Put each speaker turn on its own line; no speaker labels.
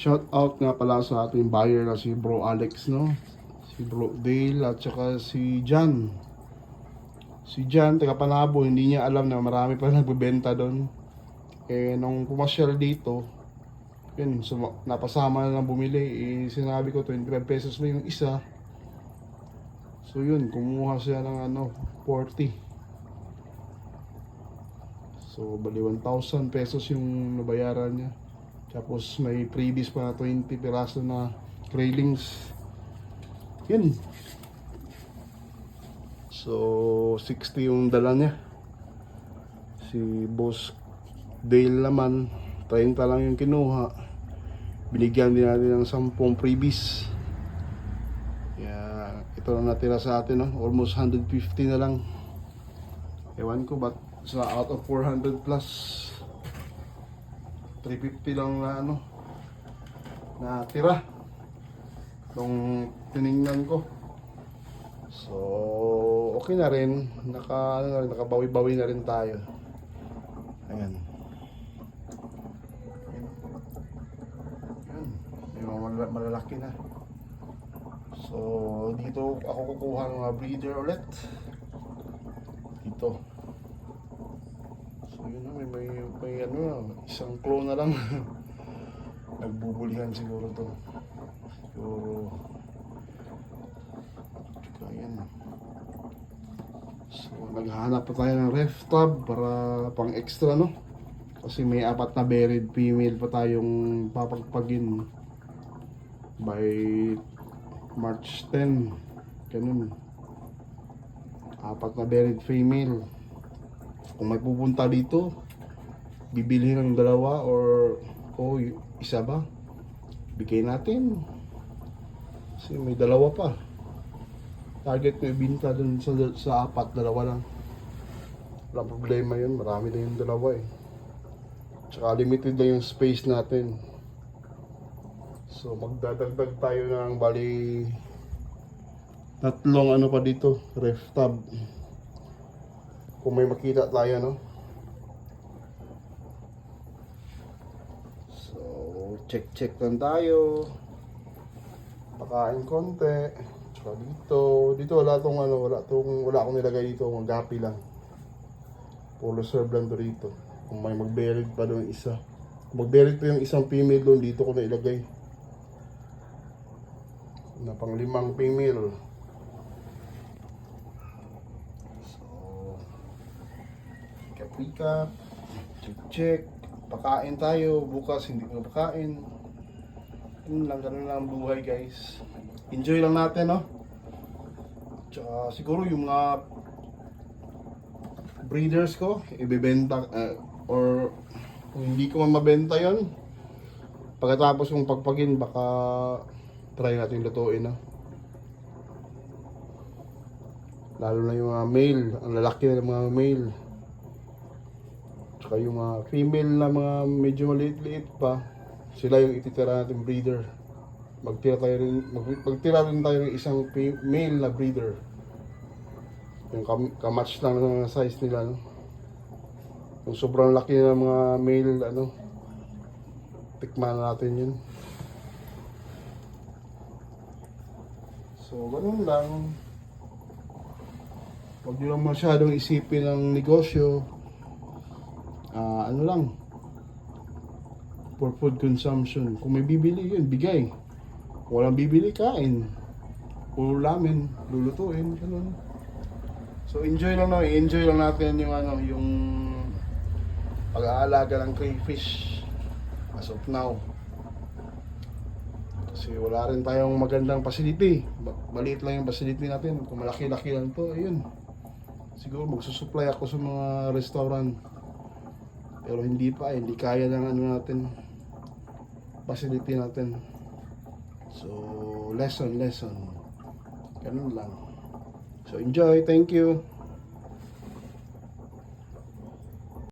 Shout out nga pala sa ating buyer na si Bro Alex, no? Si Bro Dale at saka si Jan. Si Jan, taga Panabo, hindi niya alam na marami pa nagbebenta doon. Eh, nung pumasyal dito, yun, suma- napasama na lang bumili. Eh, sinabi ko, 25 pesos lang yung isa. So yun, kumuha siya ng ano, 40. So, bali 1,000 pesos yung nabayaran niya. Tapos may freebies pa na 20 piraso na railings. Yun. So, 60 yung dala niya. Si Boss Dale naman, 30 lang yung kinuha. Binigyan din natin ng 10 freebies. Kaya, ito lang natira sa atin, no? almost 150 na lang. Ewan ko ba't sa out of 400 plus 350 lang na ano na tira nung tiningnan ko. So okay na rin. Naka ano na rin, nakabawi-bawi na rin tayo. Ayan. Mga mal- malalaki na. So dito ako kukuha ng breeder ulit. Dito yun na, may, may, may ano isang clone na lang. Nagbubulihan siguro to. Siguro. Tsaka yan. So naghahanap pa tayo ng ref tub para pang extra no. Kasi may apat na buried female pa tayong papagpagin by March 10. Ganun. Apat na buried female kung may pupunta dito, bibili ng dalawa or o y- isa ba? Bigay natin. Kasi may dalawa pa. Target ko ibinta dun sa, sa apat, dalawa lang. Walang problema yun, marami na yung dalawa eh. Tsaka limited na yung space natin. So magdadagdag tayo ng bali tatlong ano pa dito, ref tab kung may makita tayo, no? So, check-check lang tayo. Pakain konti. Tsaka dito. Dito wala tong ano, wala tong, wala akong nilagay dito. Magapi lang. Polo serve lang to dito. Kung may mag-buried pa doon isa. Kung mag-buried pa yung isang female doon, dito ko na ilagay. Na pang limang female. Recap, check check, pakain tayo, bukas hindi ko pakain. Yun lang, ganun lang ang buhay guys. Enjoy lang natin, no? Tsaka siguro yung mga breeders ko, ibebenta, eh, or kung hindi ko man mabenta yon pagkatapos kong pagpagin, baka try natin lutuin, no? Lalo na yung mga male, ang lalaki na ng mga male. Tsaka yung mga female na mga medyo maliit-liit pa, sila yung ititira natin breeder. Magtira tayo rin, mag, magtira rin tayo ng isang male na breeder. Yung kam, kamatch lang ng size nila, no? Yung sobrang laki ng mga male, ano, tikman natin yun. So, ganun lang. Huwag nyo lang masyadong isipin ang negosyo. Ah, ano lang. For food consumption. Kung may bibili yun, bigay. Kung walang bibili, kain. Puro lamin, lulutuin, ganun. So enjoy lang no, enjoy lang natin yung ano, yung pag-aalaga ng crayfish as of now. Kasi wala rin tayong magandang facility. Maliit lang yung facility natin. Kung malaki-laki lang to, ayun. Siguro magsusupply ako sa mga restaurant. Pero hindi pa, hindi kaya ng ano natin. Facility natin. So, lesson, lesson. Ganun lang. So, enjoy. Thank you.